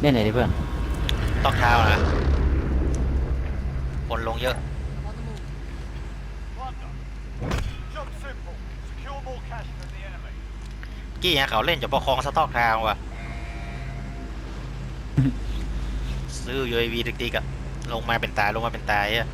เล่นไหนดิเพื่อนต้องเท้านะคนลงเยอะ Job simple. Secure more cash than the enemy. กี้ฮะเขาเล่นจะประคองสต็อกทาวว่ะ ซื้อ UAV ติ๊กๆอะลงมาเป็นตายลงมาเป็นตายอะ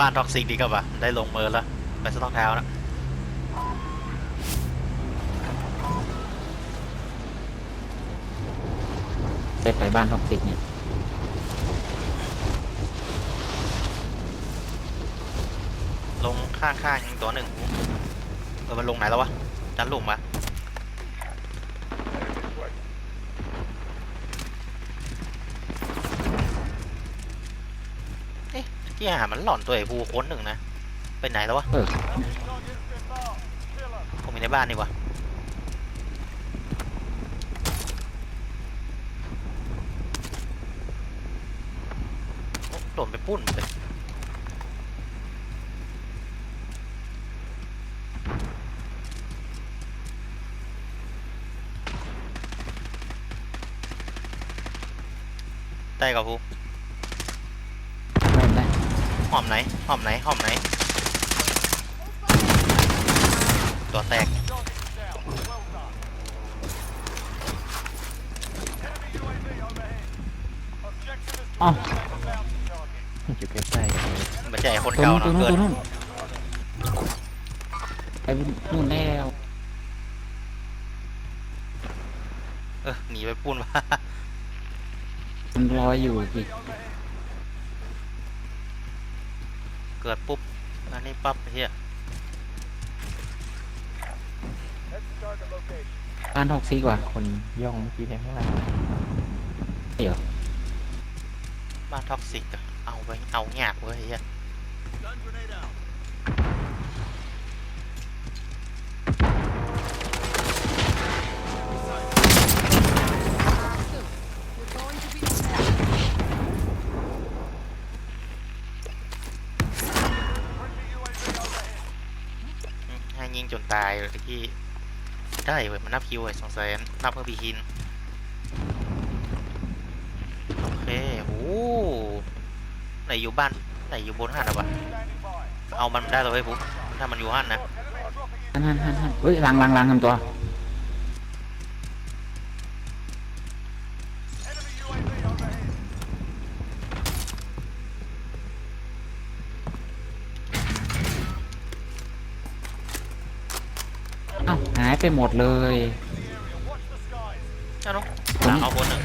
บ้านท็อกซิกดีกว่าได้ลงเมินแล้วไปสต็อกทาวน์แล้วไปไปบ้านท็อกซิกเนี่ยลงข้างๆยังตัวหนึ่งเออมันลงไหนแล้ววะจันลุงมาเอ๊ะ ที่อาหารมันหล่อนตัวไอ้ภูค้นหนึ่งนะไปไหนแล้ววะเออ Target's been marked. Kill 'em. ผมอยู่ในบ้านนี่วะโอ้หล่นไปปุ้นเลยได้กับภูเล่นได้ หอมไหนหอมไหนหอมไหน ตัวแตก Target's down. Well done. Enemy UAV overhead. Objective is to Oh. eliminate the bounty target. อยู่ใกล้ๆมันจะไอ้คนตัวเก่านู้นตัวเนาะนู้นเกินตัวนู้นไปนู่นแล้วเออหนีไปปุ้นวะมันรออยู่อี เกิดปุ๊บ อันนี้ปั๊บไอ้เฮีย Head to target location. บ้านท็อกซิกว่ะคนย่องเมื่อกี้เนี่ยข้างล่างเดี๋ยวบ้านท็อกซิกอะเอาไปเอาหยากเว้ยไอ้เฮีย ยิงจนตายเลยตะกี้ ได้เว้ยมันนับคิวไอ้สองแสนนับเพื่อพีชิน โอเคโอ้ไหนอยู่บ้านไหนอยู่บนหันอะวะเอามันได้เลยเว้ยปุ๊บถ้ามันอยู่หันนะหันหันหันหันเฮ้ยลังลังลังทำตัว อ้าหายไปหมดเลย The area. Watch the skies. เจ้าน้องหลังเอาบนหนึ่ง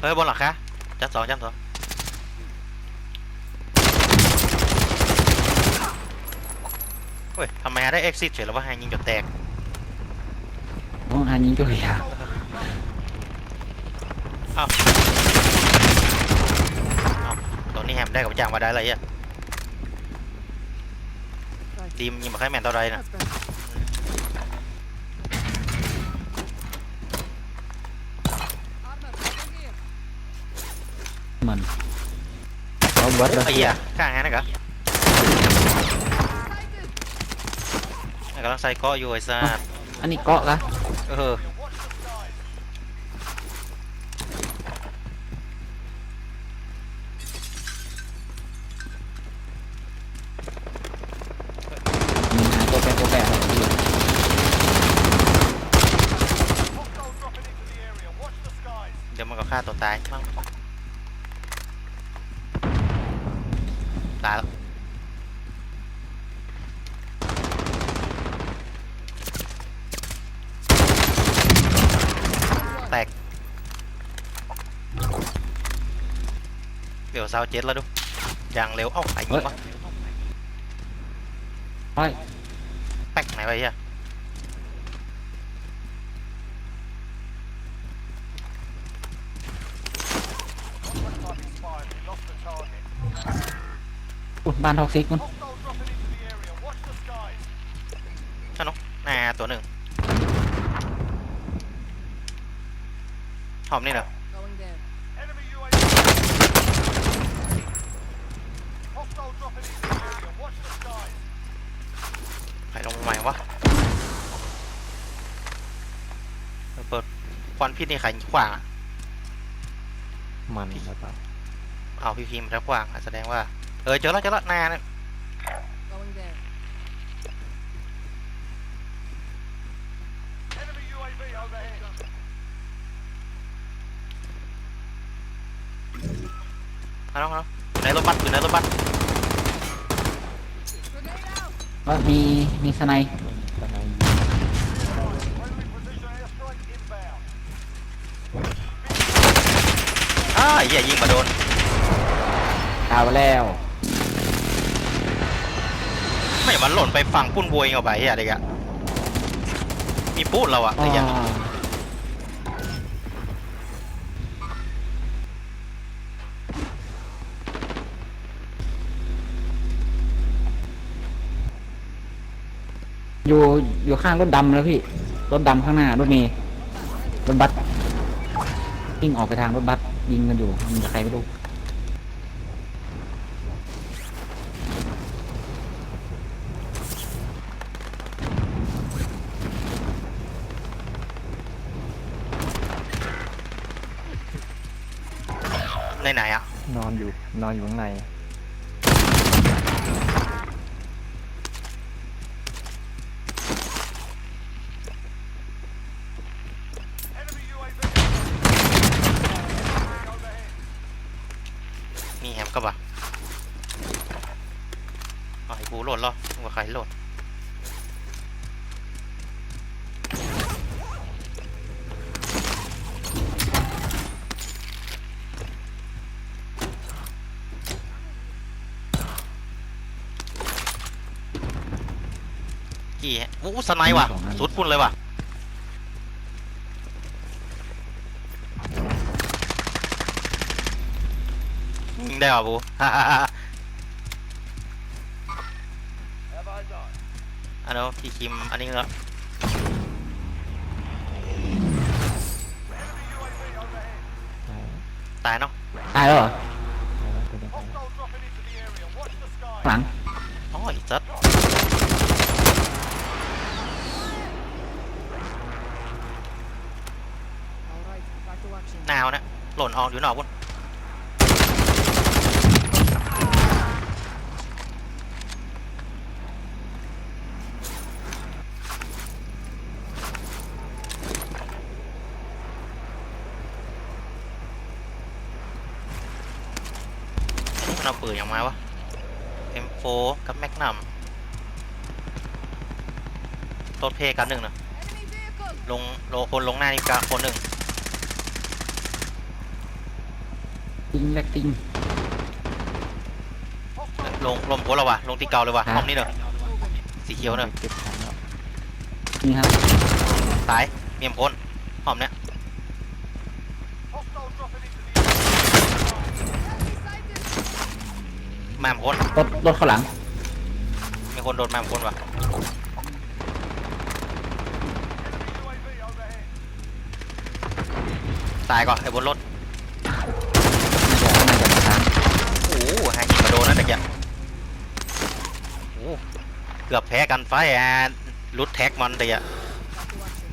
เฮ้ยบนหลังคะชั้นสองชั้นสองเฮ้ยทำไมได้เอ็กซิสเฉยแล้วว่าให้ยิงจนแตกโอ้หันยิงตัวยาวเอ้าเอ้าตัวนี้แฮมได้กับจ้างมาได้อะไรอะ ดีมยิงมาแค่แมนตัวใดนะเหมือนเขาเบิร์ดแล้วไอ้เหี้ยข้างงั้นนะกะไอ้กำลังใส่เกาะอยู่ไอ้ซ่าอันนี้เกาะละเออ ฆ่าตัวตายมั้งตายแล้วแตกเดี๋ยวซาวเจ็ดแล้วดูอย่างเร็วเอ้าไอ้ยิงวะเฮ้ยแป๊กไหนไปเฮี อุดบานท็อกซิกมันชนกหน้าตัวหนึ่งหอมนี่เหรอใครลงใหม่วะเปิดควันพิษนี่ใครขวางมันหรือเปล่เอาพี่พีมพ์แล้วกว้างแสดงว่า เออเจอแล้วเจอแล้วหนาเนี่ย Going there. Enemy UAV overhead. เอาแล้วเอาแล้วอยู่ในรถบัสอยู่ในรถบัส Grenade out! ว่ามีมีสไนป์ตอนนั้น Friendly precision airstrike inbound. อ้าเหี้ยยิงมาโดนดาวไปแล้ว ไม่มันหล่นไปฝั่งปุ้นบวยเข้าไปเหี้ยอะไรกะมีปูดเราอะอ๋ไอ้เหี้ยออยู่อยู่ข้างรถดำแล้วพี่ รถดำข้างหน้ารถเมย์รถบัสวิ่งออกไปทางรถบัสยิงกันอยู่มีใครไม่รู้ อยู่ข้างใน มีแฮมก็ปะอ๋อไอ้กูโหลดเหรอนึกว่าใครโหลด อู้สไนด์ว่ะ สุดปุ่นเลยว่ะ ยิงได้ป่ะบูฮ่าฮ่าฮ่า Have eyes on. อันนี้พี่คิม อันนี้แล้ว Enemy UAV overhead. ใช่ตายเนาะ ตายแล้วเหรอ นาวนะ หล่นออกอยู่นอกบุญอันเอาปืนอย่างมาวะ M4 กับแมกนัมรถเพกันหนึ่งนะลงโลคนลงหน้านี่กลาคนหนึ่ง ติงแลกติง ลงลมโพเราวะลงที่เก่าเลยวะฮะ ห้องนี้เด้อสีเขียวเด้อเก็บของแล้วนี่ครับตายเมียมพ้นห้องเนี้ย Hostile dropping into the area. Enemy sighted! แม่มพ้นรถรถข้างหลังมีคนโดนแม่มพ้นวะ Enemy UAV overhead. ตายก่อนไอ้บนรถ น่าจะน่าจะมาทางโอ้โหหายิงมาโดนนั่นตะเกียบโอ้โหเกือบแพ้กันไฟแอนรุดแท็กมันตะเกียบ Back to action.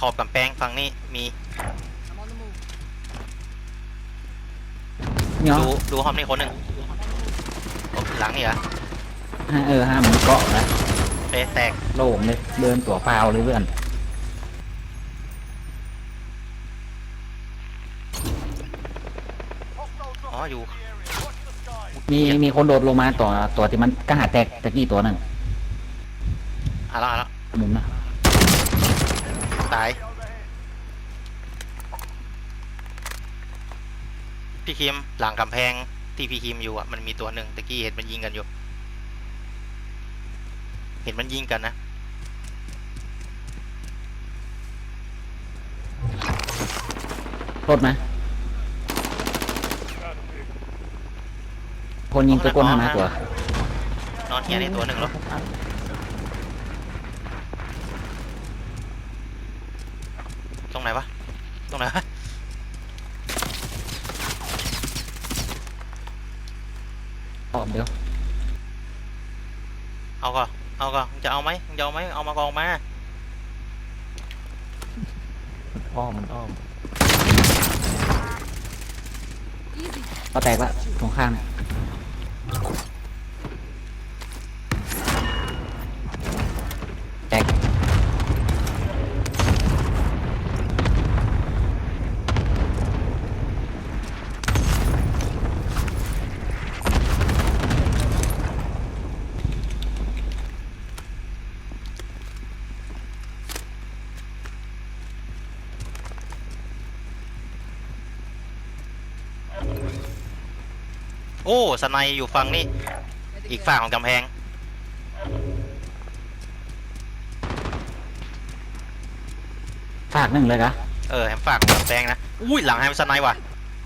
ขอบกำแพงฝั่งนี้มี I'm on the move. เนาะดูดูห้องนี้คนหนึ่งโอ้หลังนี่เหรอ เออห้ามมันเกาะนะเป๊ะแตกโล่งเลยเดินตัวเปล่าเลยเพื่อน Hostile dropping อ๋ออยู่ into the area. Watch the skies. มีมีคนโดดลงมาต่อตัวที่มันกระหาแตกตะกี้ตัวหนึ่งอะแล้วอะแล้วมุมนะตาย Overhead. พี่คิมหลังกำแพงที่พี่คิมอยู่อะมันมีตัวหนึ่งตะกี้เห็นมันยิงกันอยู่ เห็นมันยิงกันนะรถไหมคนยิงตะโกนทำไมตัว นอนเฮียในตัวหนึ่งหรอตรงไหนวะ ตรงไหนวะออกเดี๋ยว เอาก่อน เอาก่อนมึงจะเอาไหมมึงจะเอาไหมเอามากองมามันอ้อมมันอ้อม Easy. ก็แตกละตรงข้างเนี่ย โอ้สไนอยู่ฝั่งนี้ Medic อีก here. ฝั่งของกำแพง ฝากหนึ่งเลยกะเออแฮมฝั่งของกำแพงนะ อุ้ยหลังแฮมสไนว่ะ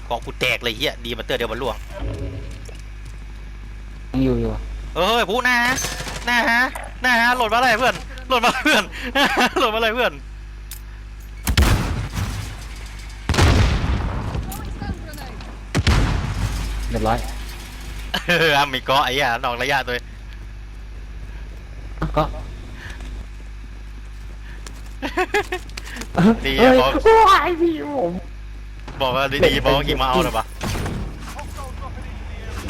กองกูแตกเลยเฮียดีมาเตอร์เดียวมันล่วง ยังอยู่อยู่เอ้ยผู้หน้าฮะหน้าฮะหน้าฮะโหลดมาเลยเพื่อนโหลดมาเลยเพื่อน โหลดมาเลยเพื่อน Stun grenade. เรียบร้อย เอออะมีเกาะไอ้เหี้ยนอกระยะตัวอะก็ดีเอ้อะยบอกโอ้ยพี่ผมบอกว่าดีๆบอกว่ากี่มาเอาเลยปะ Hostile dropping into the area.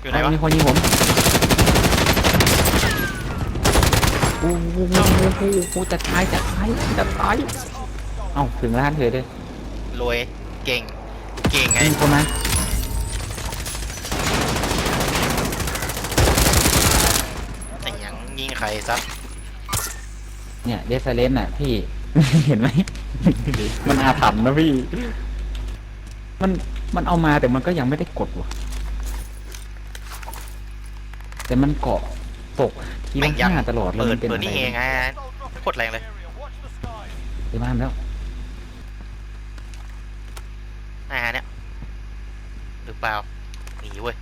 อยู่ไหนวะ มีคนยิงผมโอ้โหโอ้โหโอ้โหจะตายจะตายจะตายเอ้าถึงร้านเถอะด้วยรวยเก่ง เก่งไงยิงคนมาไอ้หยังยิงใครซะเนี่ยเดซเลนน่ะ พี่ เห็นไหม มันอาถรรพ์นะพี่ มันมันเอามาแต่มันก็ยังไม่ได้กดว่ะ แต่มันเกาะตกทีแม่ละงยังห้าตลอดแล้วเปิมัดนเป็นเปิอะดไรนี่เองไง Hostile dropping โคตรแรงเลย into the area. Watch the skies. เต็มบ้านแล้ว หน้าเนี่ยหรือเปล่าหนีเว้ย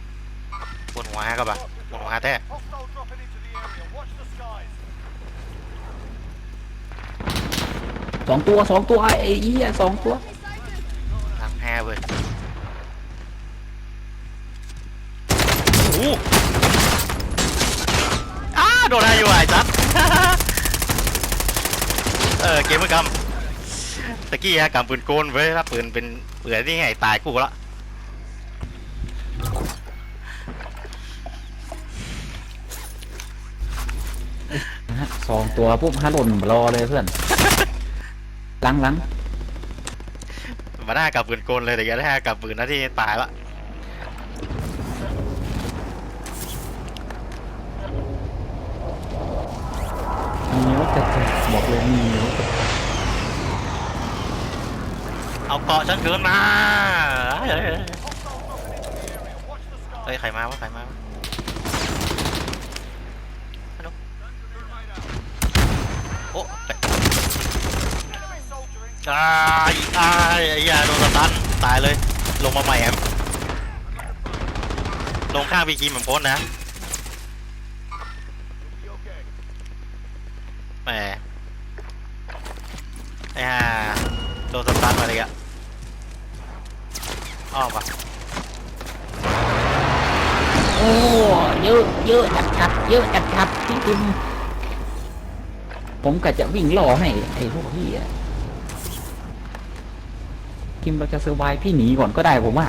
บนหัวก็ปะบนหัวแท้ Hostile dropping into the area. Watch the skies. สองตัวสองตัวไอ้เหี้ยสองตัวหลังแฮเว้ยโอ้โหอ้าโดนอะไรอยู่อะไอ้จัดเออเกมเมื่อกำ ตะกี้ฮะกำปืนโกนเว้ยถ้าปืนเป็นปืนนี่ไงตายกูละนะฮะสองตัวปุ๊บฮะหล่นรอเลยเพื่อนหลังหลังมาหน้ากับปืนโกนเลยแต่ยังได้กับปืนนะที่ตายละมีรถจะจะบอกเลยมีรถจะ เอาเกาะฉันคืนมาเฮ้ยใครมาวะใครมาวะฮัลโหลโอ้ไป Enemy soldier in. ตายตายไอ้ยาโดนสตันตายเลย ลงมาใหม่แอมลงข้างพีคีเหมือนโพสนะแหมไอ้ห่า ดนสตันมาเลยอะอ้อมปะโอ้เยอะเยอะจัดจัดเยอะจัดจัดพี่ทิมผมกะจะวิ่งล่อให้ไอ้พวกพี่อะทิมเราจะเซอร์ไวพี่หนีก่อนก็ได้ผมว่า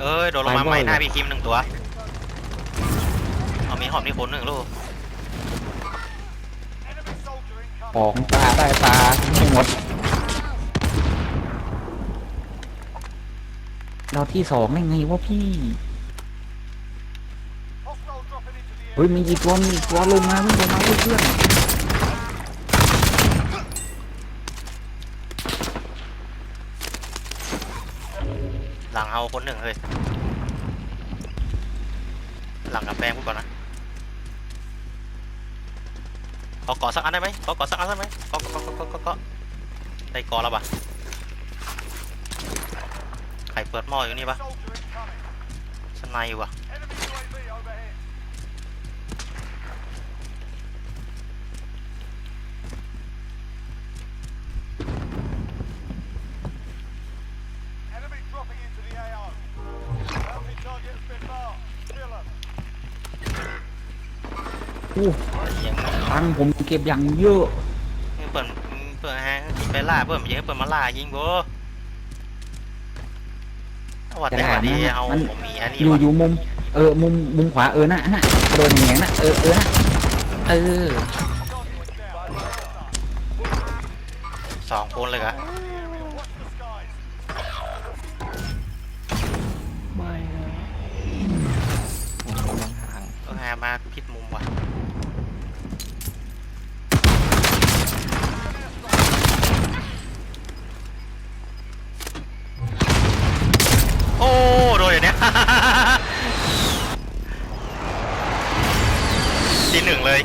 เอ้ยโดนลงมาไปบ่อยใหม่หน้าพีคีหนึ่งตัว เอามีหอมนี่คนหนึ่งลูก ของตาได้ตาไม่หมด เราที่สองได้ไงวะพี่ เฮ้ยมีอีกตัวมีอีกตัวลงมาไม่ลงมาเพื่อนหลังเอาคนหนึ่งเลย หลังกับแปลงพูดก่อนนะ ขอก่อสักอันได้ไหมขอก่อสักอันได้ไหมขอกาะเกาะเกาะเกาะเกาะได้ก่อแล้วปะใครเปิดหม้ออยู่นี่ปะสไนอยู่วะ ตังค์ผมเก็บอย่างเยอะเปิดเปิดฮะไปล่าเปิดมายิงเปิดมาล่ายิงโบว่าแต่ว่าดีเอาผมมีอันนี้อยู่ว่ะอยู่มุมเออมุมมุมขวาเออนะฮะกระโดดแหงๆนะเออเออนะเออสองคนเลยกะไม่นะโอ้โหยังห่างก็หามาพิดมุม ทีหนึ่งเลย